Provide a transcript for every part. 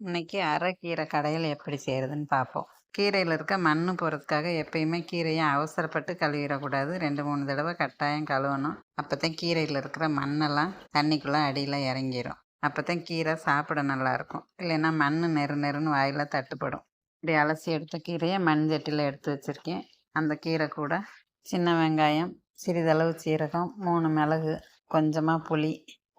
இன்றைக்கி அரைக்கீரை கடையில் எப்படி செய்கிறதுன்னு பார்ப்போம் கீரையில் இருக்க மண் போகிறதுக்காக எப்பயுமே கீரையை அவசரப்பட்டு கழுவிடக்கூடாது. ரெண்டு மூணு தடவை கட்டாயம் கழுவணும். அப்போ தான் கீரையில் இருக்கிற மண்ணெல்லாம் தண்ணிக்குள்ளே அடியில் இறங்கிடும் அப்போ தான் கீரை சாப்பிட நல்லாயிருக்கும் இல்லைன்னா மண் நெரு நெருன்னு வாயில் தட்டுப்படும். இப்படி அலசி எடுத்த கீரையை மண் சட்டியில் எடுத்து வச்சுருக்கேன். அந்த கீரை கூட சின்ன வெங்காயம் சிறிதளவு சீரகம் மூணு மிளகு கொஞ்சமாக புளி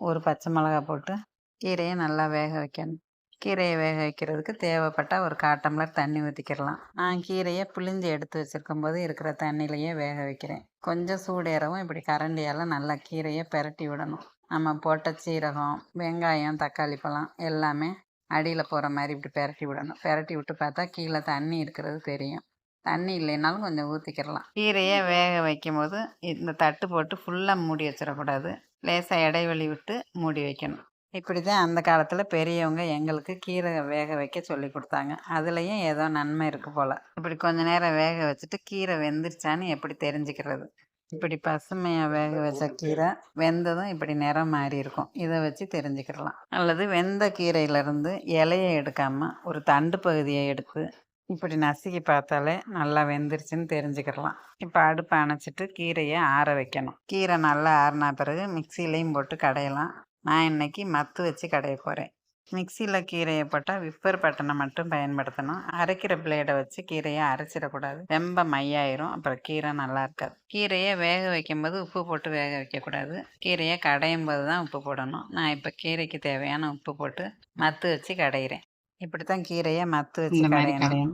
ஒரு பச்சை மிளகா போட்டு கீரையை நல்லா வேக வைக்கணும். கீரையை வேக வைக்கிறதுக்கு தேவைப்பட்டால் ஒரு கால் டம்ளர் தண்ணி ஊற்றிக்கிடலாம் நான் கீரையை புளிஞ்சு எடுத்து வச்சுருக்கும் போது இருக்கிற தண்ணியிலையே வேக வைக்கிறேன். கொஞ்சம் சூடேறவும் இப்படி கரண்டியால் நல்லா கீரையை பெரட்டி விடணும். நம்ம போட்ட சீரகம் வெங்காயம் தக்காளி பழம் எல்லாமே அடியில் போகிற மாதிரி இப்படி பெரட்டி விடணும். பெரட்டி விட்டு பார்த்தா கீழே தண்ணி இருக்கிறது தெரியும். தண்ணி இல்லைனாலும் கொஞ்சம் ஊற்றிக்கிடலாம் கீரையை வேக வைக்கும் போது இந்த தட்டு போட்டு ஃபுல்லாக மூடி வச்சிடக்கூடாது. லேசாக இடைவெளி விட்டு மூடி வைக்கணும். இப்படி தான் அந்த காலத்தில் பெரியவங்க எங்களுக்கு கீரை வேக வைக்க சொல்லி கொடுத்தாங்க. அதுலேயும் ஏதோ நன்மை இருக்குது போல். இப்படி கொஞ்ச நேரம் வேக வச்சுட்டு கீரை வெந்துருச்சான்னு எப்படி தெரிஞ்சுக்கிறது? இப்படி பசுமையாக வேக வச்ச கீரை வெந்ததும் இப்படி நிறம் மாறி இருக்கும். இதை வச்சு தெரிஞ்சுக்கிடலாம். அல்லது வெந்த கீரையிலேருந்து இலையை எடுக்காமல் ஒரு தண்டு பகுதியை எடுத்து இப்படி நசுக்கி பார்த்தாலே நல்லா வெந்துருச்சுன்னு தெரிஞ்சுக்கிடலாம். இப்போ அடுப்பை அணைச்சிட்டு கீரையை ஆற வைக்கணும். கீரை நல்லா ஆறினா பிறகு மிக்சிலையும் போட்டு கடையலாம். நான் இன்னைக்கு மத்து வச்சு கடைய போகிறேன் மிக்சியில் கீரையை போட்டால் விப்பர் பட்டனை மட்டும் பயன்படுத்தணும். அரைக்கிற பிளேடை வச்சு கீரையை அரைச்சிடக்கூடாது. ரொம்ப மையாயிரும். அப்புறம் கீரை நல்லா இருக்காது. கீரையை வேக வைக்கும்போது உப்பு போட்டு வேக வைக்கக்கூடாது. கீரையை கடையும் போது தான் உப்பு போடணும். நான் இப்போ கீரைக்கு தேவையான உப்பு போட்டு மத்து வச்சு கடையிறேன். இப்படி தான் கீரையை மத்து வச்சு கடையணும்.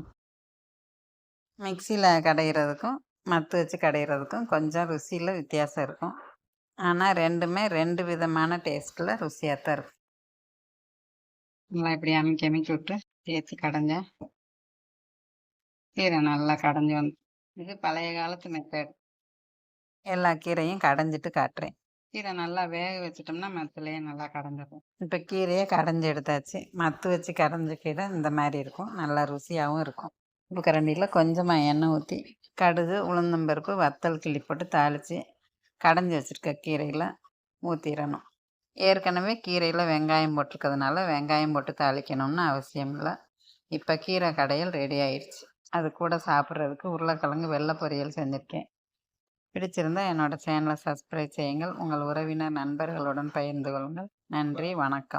மிக்சியில் கடையிறதுக்கும் மத்து வச்சு கடையிறதுக்கும் கொஞ்சம் ருசியில் வித்தியாசம் இருக்கும். ஆனால் ரெண்டுமே ரெண்டு விதமான டேஸ்ட்டில் ருசியாக தான் இருக்கும் நல்லா இப்படி அமைக்கி அமைக்கி விட்டு தேய்ச்சி கடைஞ்சேன். கீரை நல்லா கடைஞ்சி வந்து இது பழைய காலத்து மெத்தட் எல்லா கீரையும் கடைஞ்சிட்டு காட்டுறேன். கீரை நல்லா வேக வச்சிட்டோம்னா மத்துலேயே நல்லா கடைஞ்சிடும் இப்போ கீரையை கடைஞ்சி எடுத்தாச்சு. மத்து வச்சு கடைஞ்ச கீரை இந்த மாதிரி இருக்கும். நல்லா ருசியாகவும் இருக்கும். உப்பு கரண்டியில் கொஞ்சமாக எண்ணெய் ஊற்றி கடுகு உளுந்தம்பருப்பு வத்தல் கிள்ளி போட்டு தாளித்து கடைஞ்சி வச்சுருக்க கீரையில் ஊற்றிடணும் ஏற்கனவே கீரையில் வெங்காயம் போட்டிருக்கிறதுனால வெங்காயம் போட்டு தாளிக்கணும்னு அவசியம் இல்லை. இப்போ கீரை கடையில் ரெடி ஆயிடுச்சு அது கூட சாப்பிட்றதுக்கு உருளைக்கிழங்கு வெள்ளை பொரியல் செஞ்சுருக்கேன். பிடிச்சிருந்தால் என்னோடய சேனலை சப்ஸ்கிரைப் செய்யுங்கள். உங்கள் உறவினர் நண்பர்களுடன் பகிர்ந்து கொள்ளுங்கள். நன்றி வணக்கம்.